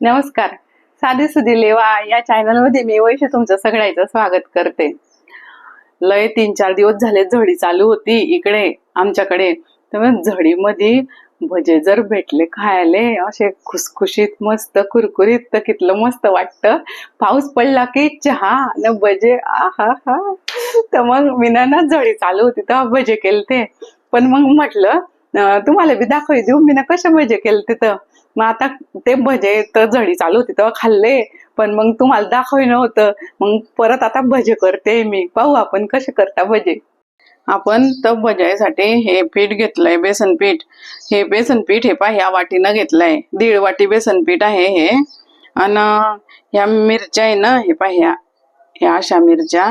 नमस्कार. साधी सुधी लेवा या चॅनलमध्ये मी वैश तुमचं सगळ्याचं स्वागत करते. लय तीन चार दिवस झाले झडी चालू होती इकडे आमच्याकडे. तर झडीमध्ये भजे जर भेटले खायले असे खुसखुशीत मस्त कुरकुरीत तर कितलं मस्त वाटतं. पाऊस पडला की चहा न भजे आहा हा तर मग मीना ना झडी चालू होती तर भजे केलते. पण मग म्हटलं तुम्हाला बी दाखवी देऊ मी ना कशा भजे केलते तर? मग आता ते भजे तर झडी चालू होती तेव्हा खाल्ले. पण मग तुम्हाला दाखवी नव्हतं मग परत आता भजे करते मी. पाहू आपण कसे करता भजे. आपण तर भजायसाठी हे पीठ घेतलंय बेसन पीठ. हे बेसन पीठ हे पा ह्या वाटीनं घेतलंय. दीड वाटी बेसन पीठ आहे हे. आणि ह्या मिरच्या आहे ना हे पा ह्या. ह्या अशा मिरच्या.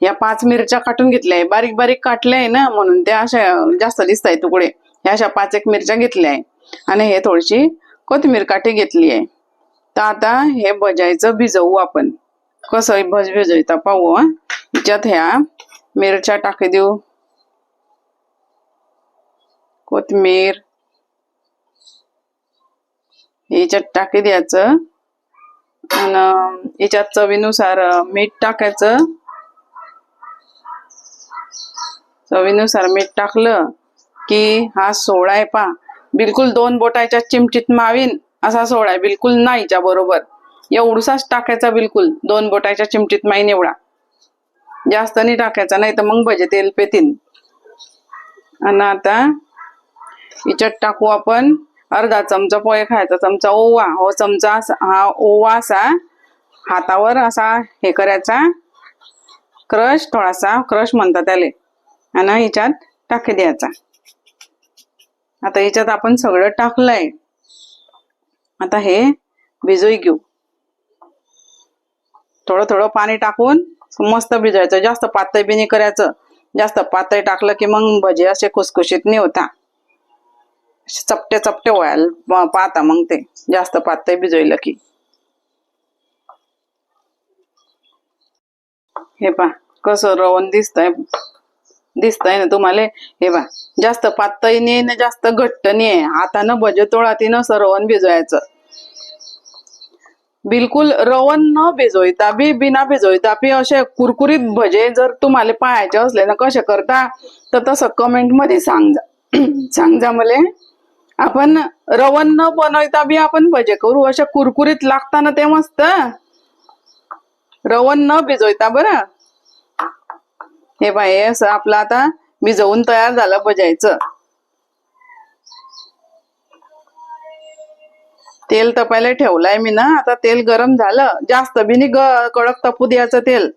ह्या पाच मिरच्या काटून घेतल्या आहे बारीक बारीक काटल्या आहे ना म्हणून त्या अशा जास्त दिसत आहे तुकडे. ह्या अशा पाच एक मिरच्या घेतल्या आहे आणि हे थोडीशी कोथिंबीर काठी घेतली आहे. तर आता हे भजायचं भिजवू आपण. कसं भज भिजवता पाहू हिच्यात ह्या मिरच्या टाकी देऊ. कोथिंबीर. हिच्यात टाकी द्यायचं. आणि हिच्यात चवीनुसार मीठ टाकायचं. चवीनुसार मीठ टाकलं की हा सोळा आहे पा बिलकुल दोन बोटाच्या चिमटीत मावीन असा सोडा आहे. बिलकुल नाहीच्या बरोबर. एवढसाच टाकायचा बिलकुल. दोन बोटाच्या चिमटीत माईन एवढा जास्त नाही टाकायचा नाही तर मग भजे तेल पेतीन. आणि आता हिच्यात टाकू आपण अर्धा चमचा पोहे खायचा. चमचा ओवा. हो चमचा असा- हा ओवा असा हातावर असा हे करायचा. क्रश थोडासा क्रश म्हणतात त्याला. आणि हिच्यात टाके द्यायचा. आता ह्याच्यात आपण सगळं टाकलंय. आता हे भिजवून घेऊ. थोडं थोडं पाणी टाकून मस्त भिजवायचं. जास्त पातळ बी नाही करायचं. जास्त पातळ टाकलं की मग भजे असे खुसखुशीत नाही होता. चपटे चपटे व्हायला पाहता मग ते. जास्त पातळ भिजवलं की. हे पा कसं रवण दिसतंय. दिसतंय ना तुम्हाला? हे बा जास्त पातळी नाही ना जास्त घट्ट नाही. हातानं भजे तोळातीनं असं भिजवायचं. बिलकुल रवण न भिजवता बी बिना भिजवता बी असे कुरकुरीत भजे जर तुम्हाला पाहायचे असले ना कसे करता तर तसं कमेंटमध्ये सांग सांग जा मले. आपण रवण न बनवता बी आपण भजे करू. अशा कुरकुरीत लागताना ते मस्त. रवण न भिजवता बरं. हे बाय असं आपलं आता भिजवून तयार झालं भजायचं. तेल तपायला ठेवलंय मी ना आता तेल गरम झालं. जास्त बी नी कडक तपू द्यायचं तेल.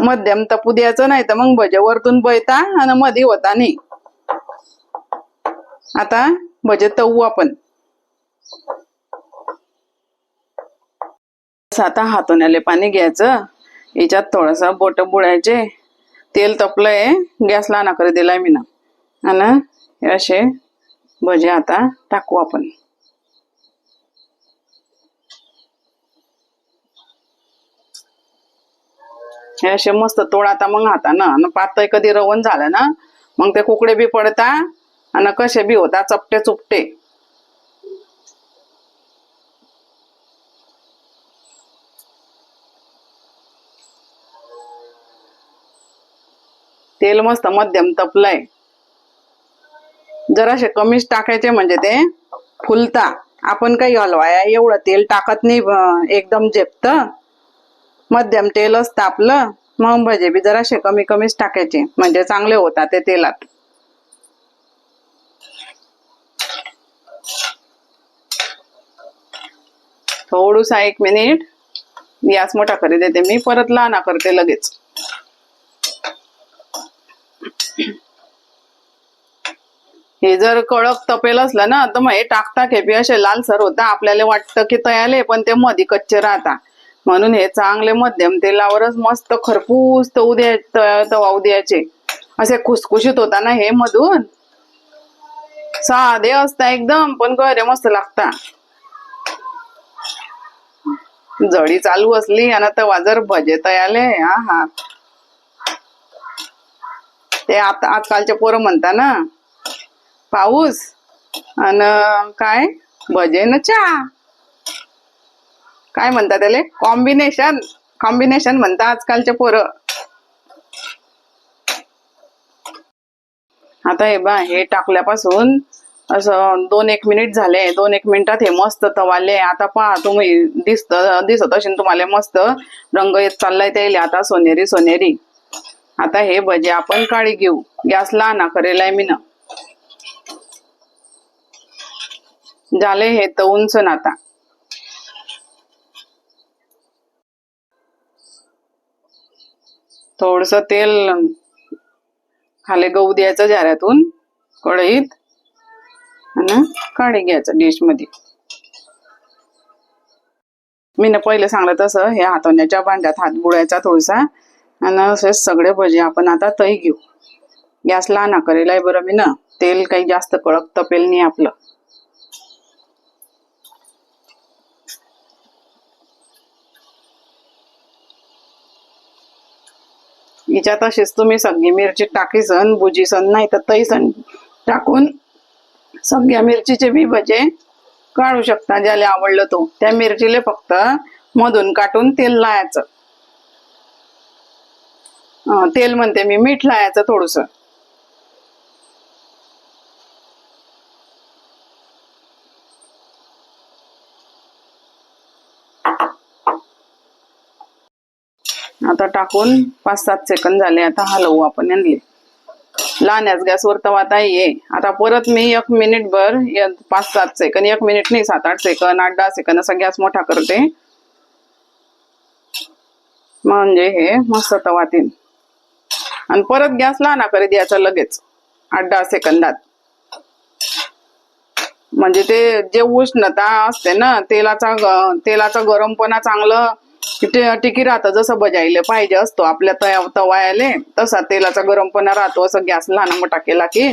मध्यम तपू द्यायचं नाही तर मग भजे वरतून बयता आणि मध्ये होता नाही. आता भजे तवू आपण. असं आता हातोण्याले पाणी घ्यायचं. याच्यात थोडस बोट बुडायचे. तेल तपलंय गॅस लहाना करे दिलाय मी ना आणि असे भजे आता टाकू आपण. हे असे मस्त तोडाता मग हातानं. आणि पातळ कधी रवण झालं ना मग ते कुकडे बी पडता आणि कसे बी होता चपटे चुपटे तेल मस्त मध्यम तपलंय. जराशे कमीच टाकायचे म्हणजे ते फुलता. आपण काही हलवाया एवढं तेल टाकत नाही एकदम झेपत मध्यम तेल असतं आपलं मग भजे बी जराशे कमी कमीच टाकायचे. म्हणजे चांगले होतात ते तेलात. थोडूसा एक मिनिट. गॅस मोठा करी देते मी परत लहाना करते लगेच. हे जर कडक तपेल असलं ना तर मग हे टाकता खेपी असे लालसर होता. आपल्याला वाटतं की तयाले पण ते मध्ये कच्चे राहता. म्हणून हे चांगले मध्यम तेलावरच मस्त खरपूस तवू द्या त- द्यायचे असे खुसखुशीत होता ना हे मधून? साधे असता एकदम पण गरे मस्त लागता. जडी चालू असली आणि तवा जर भजे तयाले हा हा ते आता आजकालचे पोरं म्हणता ना पाऊस आणि काय? भजे न चहा. काय म्हणता त्याले? कॉम्बिनेशन कॉम्बिनेशन म्हणता आजकालचे पोरं. आता हे बा हे टाकल्यापासून असं दोन एक मिनिट झाले दोन एक मिनिटात हे मस्त तवाले. आता पहा तुम्ही दिसत दिसत असेल तुम्हाला मस्त रंग येत चाललाय त्याला. आता सोनेरी सोनेरी. आता हे भजे आपण काळी घेऊ. गॅसला आणा करेला आहे मी ना झाले हे तवून सण आता. थोडस तेल खाली गहू द्यायचं जाऱ्यातून कढईत आणि काढी घ्यायचं डिशमध्ये मी ना पहिलं सांगलं तसं हे हातवण्याच्या भांड्यात हात बुडायचा थोडासा आणि असे सगळे भजे आपण आता तही घेऊ. गॅस लहान करेल आहे बरं मी ना. तेल काही जास्त कडक तपेल नाही आपलं. हिच्यात अशीच तुम्ही सगळी मिरची टाकीसन बुजीसन नाही तर तईसन टाकून सगळ्या मिरचीचे बी भजे काढू शकता ज्याला आवडलं तो. त्या मिरचीले फक्त मधून काटून तेल लावायचं. तेल म्हणते मी मीठ लावायचं थोडस. आता टाकून पाच सात सेकंद झाले आता हलवू आपण यांनी लहानच गॅसवर तवा आता ये. आता परत मी एक मिनिट भर पाच सात सेकंद एक मिनिट नाही सात आठ सेकंद आठ दहा सेकंद असा गॅस मोठा करते. म्हणजे हे मस्त तवातील आणि परत गॅस लहान करे द्यायचा लगेच. आठ दहा सेकंदात. म्हणजे ते जे उष्णता असते ना तेलाचा तेलाचा गरमपणा चांगलं टिकी राहतं. जसं बजायला पाहिजे असतो आपल्या तया तवायाले तसा तेलाचा गरमपणा राहतो. असं गॅस लहान मोठा केला की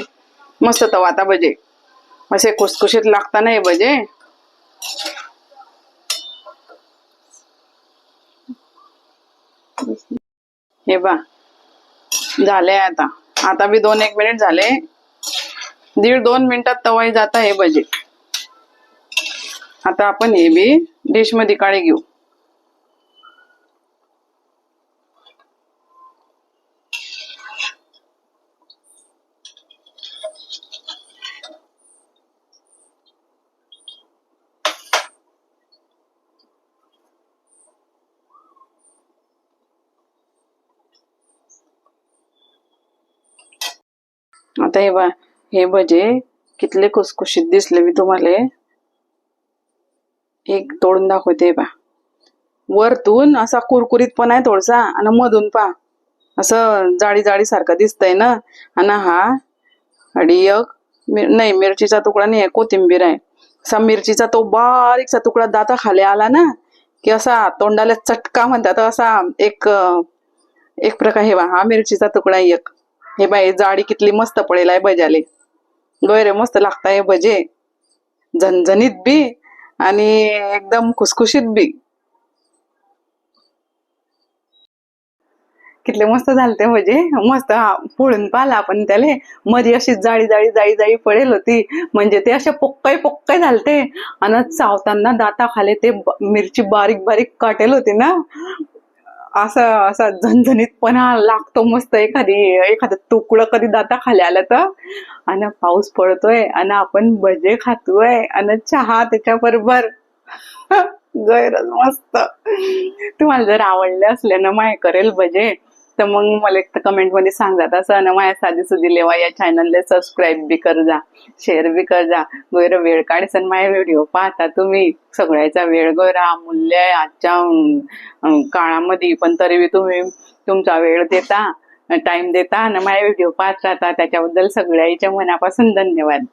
मस्त तवा आता भजे असे खुसखुशीत लागता नाही भजे हे बा. झाले आता. आता बी दोन एक मिनिट झाले. दीड दोन मिनिटात तवाई जाता हे भजे आता आपण हे बी डिशमध्ये काळी घेऊ. आता हे बा हे भजे कितले खुसखुशीत दिसले मी तुम्हाला. एक तोडून दाखवते बा वरतून असा कुरकुरीत पण आहे थोडसा आणि मधून पा असं जाळी जाळी सारखं दिसतंय ना. आणि हा आणि एक मिर- नाही मिरचीचा तुकडा नाही आहे कोथिंबीर आहे. असा मिरचीचा तो बारीकसा तुकडा दाता खाली आला ना की असा तोंडाला चटका म्हणतात असा एक एक प्रकार हे बा हा मिरचीचा तुकडा एक. हे बाई जाडी कितली मस्त पडेल आहे भजाले गैरे मस्त लागताय भजे. झणझणीत बी आणि एकदम खुसखुशीत बी. कितले मस्त झालते भजे. मस्त हा, फोडून पाहिला आपण त्याले. मध्ये अशी जाळी जाळी जाळी जाळी पडेल होती. म्हणजे ते असे पोक्काई पोक्काई झालते. आणि चावताना दाता खाले ते मिरची बारीक बारीक काटेल होती ना. असं असा झणझणीतपणा लागतो मस्त एखादी एखादं तुकडं कधी दाता खाली आलं तर. आणि पाऊस पडतोय आणि आपण भजे खातोय आणि चहा त्याच्याबरोबर. गैरच मस्त. तुम्हाला जर आवडले असले ना माय करेल भजे तर मग मला एक कमेंटमध्ये सांगा तसं आणि माझ्या साधी सुधी लेवा या चॅनलला सबस्क्राईब बी कर जा शेअर बी कर जा गैर वेळ काढसन माझ्या व्हिडिओ पाहता तुम्ही. सगळ्याचा वेळ गैर अमूल्य आहे आजच्या काळामध्ये पण तरी बी तुम्ही तुमचा वेळ देता टाइम देता आणि माझ्या व्हिडिओ पाहत राहता. त्याच्याबद्दल सगळ्याच्या मनापासून धन्यवाद.